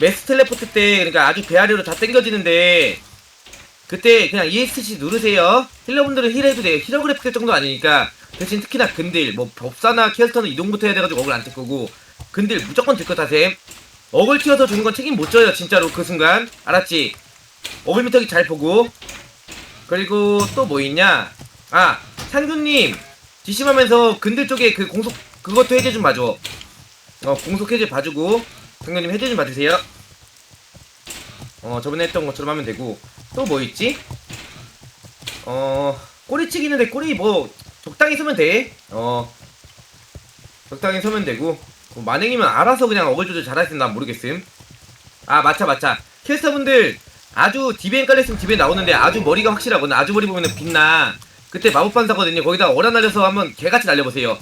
메스 텔레포트 때 그러니까 아주 배아래로 다 당겨지는데 그때 그냥 ESC 누르세요. 힐러분들은 힐해도 돼요. 힐러 그래픽 정도 아니니까 대신 특히나 근딜 뭐 법사나 캐스터는 이동부터 해야 돼가지고 억을 안뜰 거고 근딜 무조건 들것 타셈. 억을 튀어서 주는 건 책임 못 져요 진짜로 그 순간 알았지? 억을 미터기 잘 보고 그리고 또 뭐 있냐? 아 상규님 지심하면서 근들 쪽에 그 공속 그것도 해제 좀 봐줘. 어 공속 해제 봐주고 상규님 해제 좀 봐주세요. 어 저번에 했던 것처럼 하면 되고 또 뭐 있지? 어 꼬리치기는데 꼬리 뭐 적당히 서면 돼. 어 적당히 서면 되고 뭐 만행이면 알아서 그냥 어글 조절 잘하시면 난 모르겠음. 아 맞차 맞차 캐스터분들 아주 디벤 깔렸으면 디벤 나오는데 아주 머리가 확실하거든. 아주 머리 보면은 빛나. 그때 마법 반사거든요. 거기다 어라 날려서 한번 개같이 날려보세요.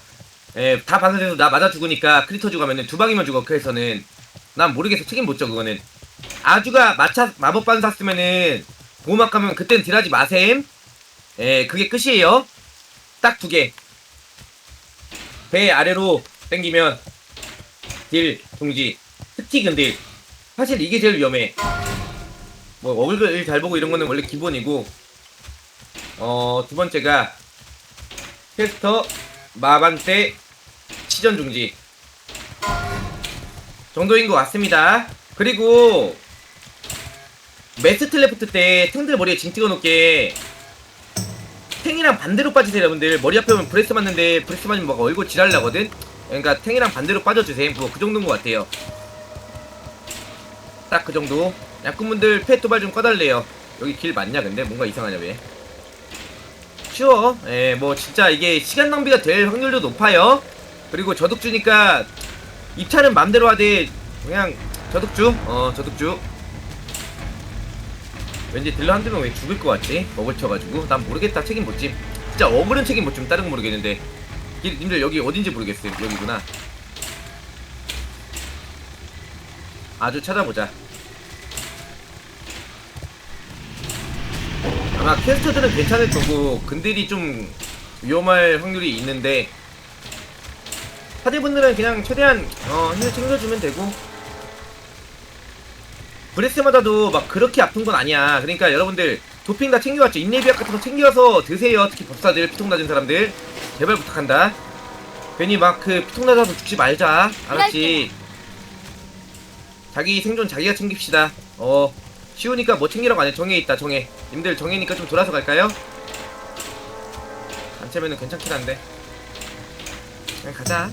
예, 다 반사돼서 나 맞아 죽으니까 크리터 죽으면은 두 방이면 죽어. 그래서는 난 모르겠어. 책임 못 져 그거는. 아주가 마차 마법 반사 쓰면은 보호막 가면 그땐 딜하지 마셈. 예, 그게 끝이에요. 딱 두 개. 배 아래로 당기면 딜 중지. 특히 근딜. 사실 이게 제일 위험해. 뭐 얼굴 잘 보고 이런 거는 원래 기본이고 어 두 번째가 캐스터 마반테 시전 중지 정도인 것 같습니다. 그리고 메스 텔레포트 때 탱들 머리에 징 찍어 놓게 탱이랑 반대로 빠지세요 여러분들. 머리 앞에 오면 브레스 맞는데 브레스 맞으면 막 얼굴 지랄 나거든? 그러니까 탱이랑 반대로 빠져주세요. 뭐 그 정도인 것 같아요. 딱 그 정도. 약군분들 패 도발 좀 꺼달래요. 여기 길 맞냐 근데? 뭔가 이상하냐 왜? 쉬워. 예뭐 진짜 이게 시간 낭비가 될 확률도 높아요. 그리고 저독주니까 입찰은 맘대로 하되 그냥 저독주? 어 저독주. 왠지 딜러 한두 명왜 죽을 것 같지? 먹을 쳐가지고. 난 모르겠다. 책임 못짐 진짜 억울한 책임 못짐 다른 건 모르겠는데. 님- 님들 여기 어딘지 모르겠어요. 여기구나. 아주 찾아보자. 아마 퀘스트들은 괜찮을 거고 근들이 좀 위험할 확률이 있는데 파티분들은 그냥 최대한 어, 힐 챙겨주면 되고. 브레스 맞아도 막 그렇게 아픈 건 아니야. 그러니까 여러분들 도핑 다 챙겨왔죠. 인내비약 같은 거 챙겨서 드세요. 특히 법사들 피통 낮은 사람들. 제발 부탁한다. 괜히 막 그 피통 낮아서 죽지 말자. 알았지? 자기 생존 자기가 챙깁시다. 어 쉬우니까 뭐 챙기라고 안해. 정해 있다 정해 님들 정해니까 좀 돌아서 갈까요? 안 채면은 괜찮긴 한데. 그냥 가자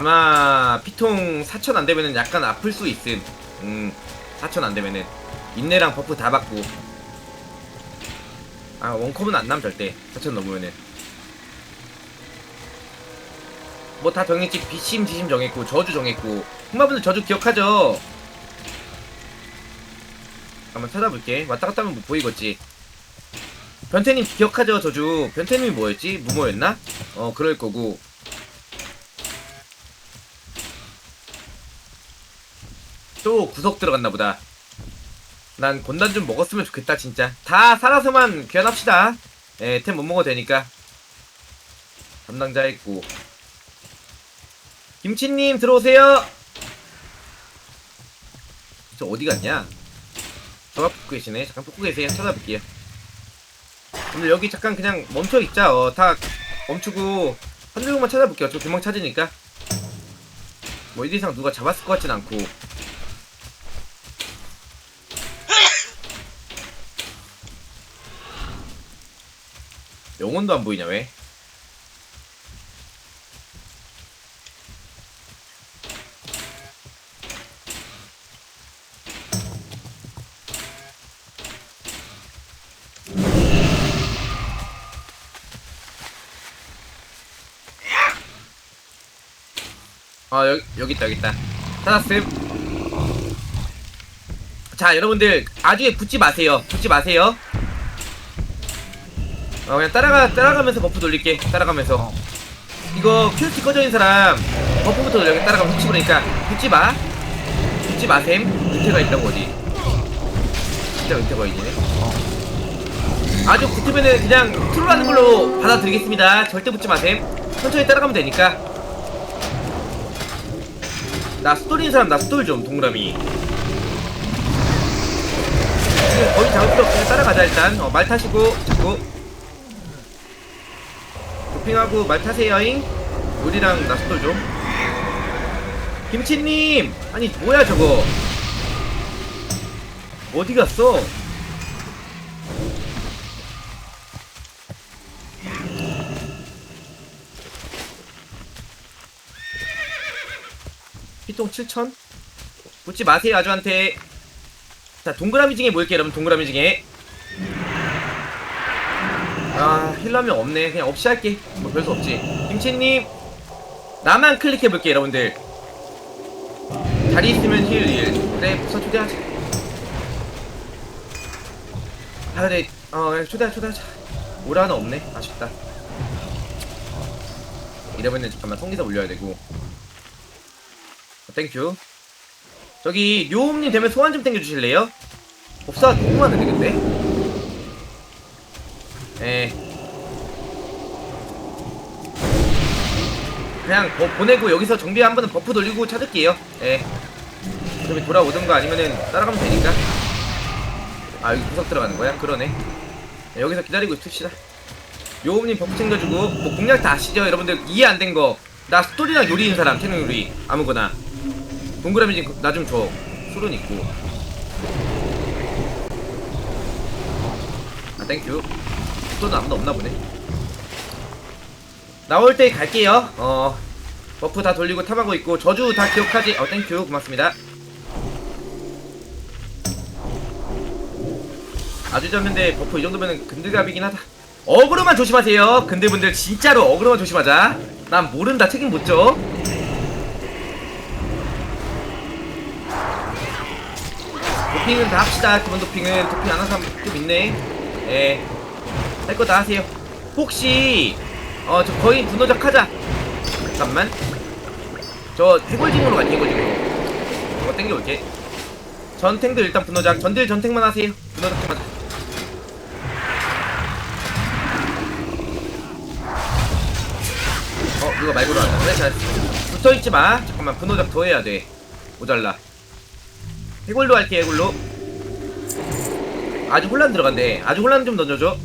아마 피통 4천 안 되면은 약간 아플 수 있음. 음 4천 안 되면은. 인내랑 버프 다 받고. 아 원컵은 안 남 절대 4천 넘으면은. 뭐 다 정했지. 비심 지심 정했고 저주 정했고. 흑마분들 저주 기억하죠? 한번 찾아볼게. 왔다 갔다 하면 뭐 보이겠지? 변태님 기억하죠? 저주. 변태님이 뭐였지? 무모였나? 어 그럴 거고 또 구석 들어갔나 보다 난 곤단 좀 먹었으면 좋겠다 진짜 다 살아서만 귀환합시다 예, 템 못 먹어도 되니까 담당자 있고 김치님 들어오세요. 저 어디 갔냐? 저가 뽑고 계시네. 잠깐 뽑고 계세요. 찾아볼게요. 오늘 여기 잠깐 그냥 멈춰 있자. 어, 다 멈추고 한두 명만 찾아볼게요. 저 금방 찾으니까. 뭐이 이상 누가 잡았을 것 같진 않고. 영혼도 안 보이냐 왜? 아 여기 여기 있다 여기 있다. 찾았음. 자 여러분들 아주에 붙지 마세요. 붙지 마세요 어 그냥 따라가 따라가면서 버프 돌릴게 따라가면서 이거 큐티 꺼져 있는 사람 버프부터 여기 따라가면 혹시 모르니까 붙지 마 붙지 마셈 은퇴가 있다고 어디 진짜 은퇴가 있네 아주 붙으면은 그냥 트롤하는 걸로 받아들이겠습니다. 절대 붙지 마셈. 천천히 따라가면 되니까. 나 스토리인 사람 나 스토리 좀 동그라미. 지금 거의 잡을 필요 없으니 따라가자 일단. 어, 말 타시고 자꾸 도 핑하고 말 타세요잉. 우리랑 나 스토리 좀. 김치님 아니 뭐야 저거. 어디 갔어? 피통 7천? 붙지 마세요 아주한테 자 동그라미 중에 모일게요 여러분 동그라미 중에 아 힐러면 없네. 그냥 없이 할게. 뭐 별수 없지. 김치님 나만 클릭해볼게 여러분들. 자리 있으면 힐 1. 그래 부서 초대하자. 아 그래 어 그래, 초대하 초대하자. 오라 하나 없네. 아쉽다. 이러면은 잠깐만 성기사 올려야 되고. 어, 땡큐 저기 료홈님 되면 소환 좀 땡겨주실래요? 법사 너무 많은데 근데? 에 그냥 뭐 보내고 여기서 정비 한 번은 버프 돌리고 찾을게요. 예 어차피 돌아오던가 아니면은 따라가면 되니까. 아 여기 구석 들어가는 거야? 그러네. 네, 여기서 기다리고 있읍시다. 요음님 버프 챙겨주고 뭐 공략 다 아시죠? 여러분들 이해 안 된 거. 나 스토리랑 요리인 사람 태능 요리. 아무거나. 동그라미 나 좀 줘. 술은 있고. 아 땡큐 또는 아무도 없나 보네. 나올 때 갈게요. 어 버프 다 돌리고 탐하고 있고 저주 다 기억하지. 어 땡큐 고맙습니다. 아주 졌는데 버프 이 정도면 근들갑이긴 하다. 어그로만 조심하세요. 근들분들 진짜로 어그로만 조심하자. 난 모른다 책임 못 져. 도핑은 다 합시다. 기본 도핑은 도핑 안 하는 사람 좀 있네. 예 할 거 다 하세요. 혹시 어 저 거의 분노작 하자. 잠깐만. 저 해골징으로 갈게 해골징으로. 이거 땡겨올게. 전탱들 일단 분노작 전딜 전탱만 하세요. 분노작 좀 하자 어 누가 말고로 하자 그래 잘 붙어있지 마. 잠깐만 분노작 더 해야 돼. 모잘라. 해골로 할게 해골로. 아주 혼란 들어간대. 아주 혼란 좀 던져줘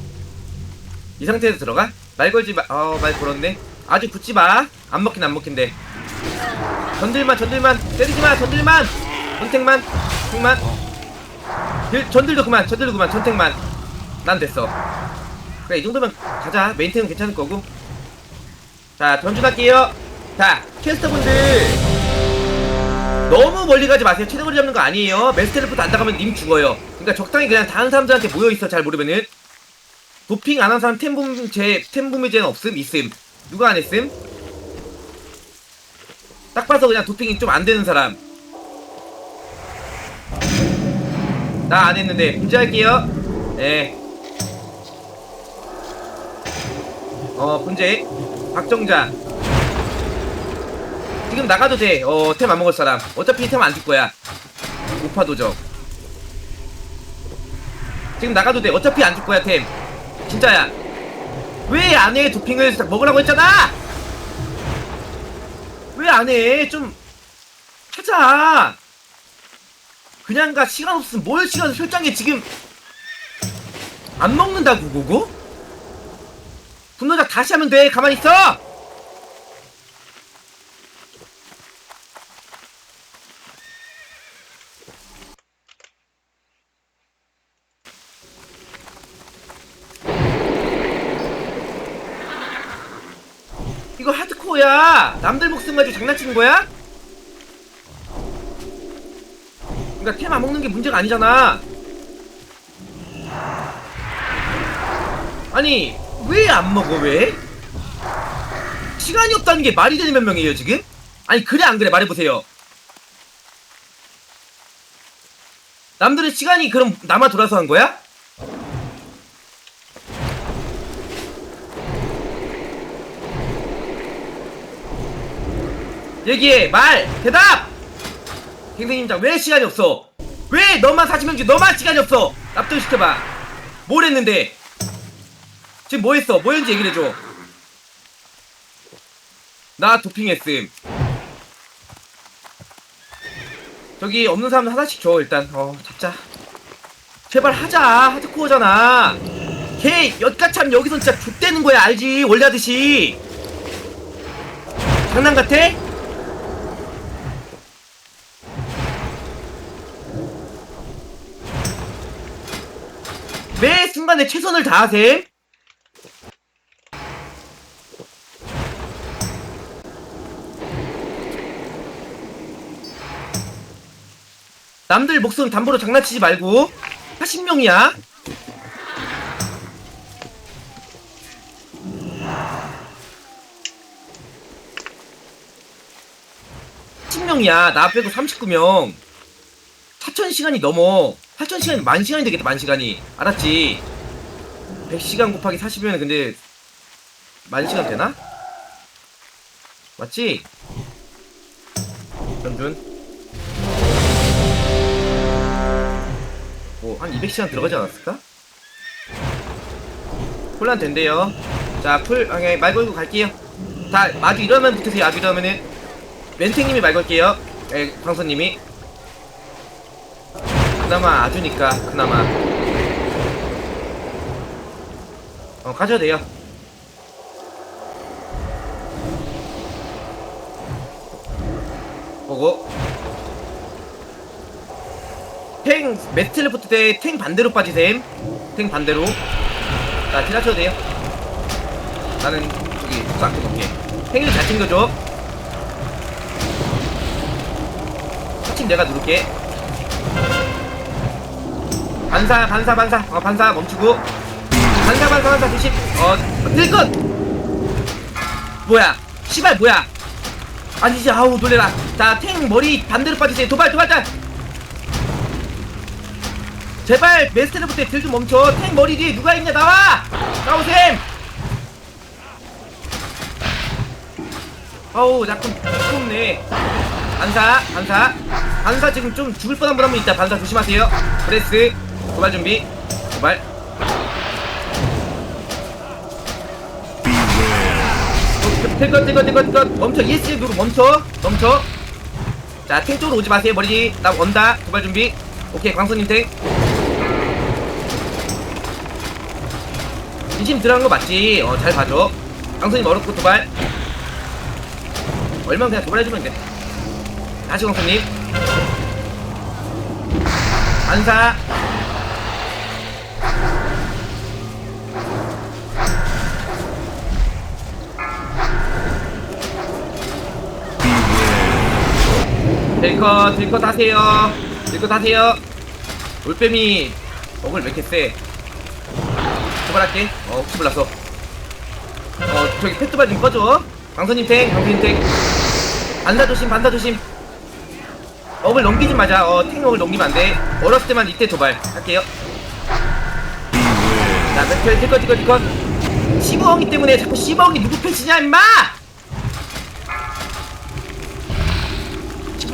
이 상태에서 들어가? 말 걸지 마, 어, 말 걸었네. 아주 붙지 마. 안 먹긴 안 먹힌대. 전들만, 전들만, 때리지 마, 전들만! 전택만, 택만. 들, 전들도 그만, 전들도 그만, 전택만. 난 됐어. 그래, 이 정도면 가자. 메인템은 괜찮을 거고. 자, 전준할게요. 자, 캐스터분들. 너무 멀리 가지 마세요. 최대거리 잡는 거 아니에요. 메스테르프트 안 나가면 님 죽어요. 그러니까 적당히 그냥 다른 사람들한테 모여 있어. 잘 모르면은. 도핑 안 한 사람 템붐 제 템붐의제는 없음? 있음. 누가 안 했음? 딱 봐서 그냥 도핑이 좀 안 되는 사람. 나 안 했는데 분재할게요. 예. 어 분재 박정자. 지금 나가도 돼어 템 안 먹을 사람. 어차피 템 안 줄 거야. 우파 도적. 지금 나가도 돼. 어차피 안 줄 거야 템 진짜야. 왜 안 해 도핑을 먹으라고 했잖아! 왜 안 해 좀 하자 그냥 가 시간 없으면 뭘 시간 설정해 지금? 안 먹는다고 그거? 분노작 다시 하면 돼. 가만히 있어 이거 하드코어야. 남들 목숨 가지고 장난치는 거야? 그러니까 템 안 먹는 게 문제가 아니잖아. 아니 왜 안 먹어 왜? 시간이 없다는 게 말이 되는 몇 명이에요 지금? 아니 그래 안 그래 말해보세요. 남들의 시간이 그럼 남아 돌아서 한 거야? 얘기해 말 대답 갱생님장 왜 시간이 없어 왜 너만 40명 중 너만 시간이 없어 납득시켜봐 뭘 했는데 지금 뭐 했어? 뭐 했는지 얘기를 해줘. 나 도핑했음. 저기 없는 사람 하나씩 줘 일단. 어 잡자. 제발 하자. 하드코어잖아. 걔 엿가참 여기서 진짜 좆대는 거야 알지? 원래 하듯이. 장난 같아? 순간에 최선을 다하셈? 남들 목숨 담보로 장난치지 말고. 80명이야. 십 명이야나 빼고 39명. 4,000시간이 넘어. 8,000시간이 만 시간이 되겠다 만 시간이. 알았지 100시간 곱하기 40이면 근데 만 시간 되나? 맞지? 전준? 뭐한 200시간 들어가지 않았을까? 혼란 된대요. 자 풀 아, 말 걸고 갈게요. 다 마주 이러면 붙으세요. 아주 이러면은. 멘탱님이 말 걸게요. 에 광선님이. 그나마 아주니까 그나마 어 가셔도 돼요. 보고. 탱 매스 텔레포트 때 탱 반대로 빠지셈. 탱 반대로. 자 딜하셔도 돼요. 나는 저기 싹 해볼게. 탱을 잘 챙겨줘. 터칭 내가 누를게. 반사 반사 반사. 어 반사 멈추고 반사 반사 반사 조심 어 딜컷 뭐야? 시발 뭐야? 아니지 아우 놀래라. 자탱 머리 반대로 빠지세요. 도발 도발 자 제발 메스테르부터 딜좀 멈춰. 탱 머리 뒤에 누가 있냐 나와! 나오셈! 아우 약간 무섭네. 반사 반사. 반사 지금 좀 죽을 뻔한 분한분 있다. 반사 조심하세요. 프레스. 도발 준비. 도발 탱컷 탱컷 탱컷 탱컷 멈춰. ESC 누르 멈춰. 멈춰. 자 탱 쪽으로 오지 마세요 머리 뒤. 나 온다. 도발 준비. 오케이 광선님 탱. 진심 들어간 거 맞지? 어잘 봐줘. 광선님 어렵고 도발. 얼마나 그냥 도발해주면 돼. 다시 광선님. 반사 딜컷 딜컷 하세요. 딜컷 하세요. 올빼미 억을 왜 이렇게 세? 도발할게. 어 혹시 몰라서. 어 저기 패트발 좀 꺼줘. 강선님 탱 강선님 탱. 반사 조심 반사 조심. 억을 넘기지 마자. 어탱 억을 넘기면 안돼. 어렸을 때만 이때 도발. 할게요. 자 딜컷 딜컷 딜컷 딜컷. 시버엉이 때문에 자꾸 시버엉이 누구 패치냐 임마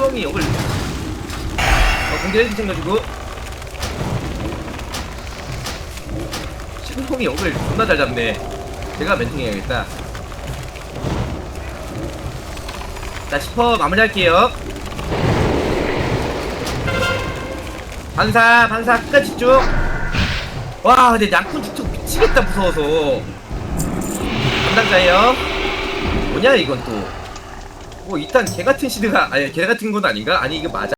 시버엉이 억을 어 헬스 챙겨주고 시버엉이 억을 존나 잘 잡네. 제가 멘팅 해야겠다. 자 10퍼 마무리할게요. 반사 반사 끝까지 집중 와 근데 양푼 축축 미치겠다 무서워서. 담당자예요. 뭐냐 이건 또 뭐 일단 개 같은 시드가 아니 개 같은 건 아닌가? 아니 이거 맞아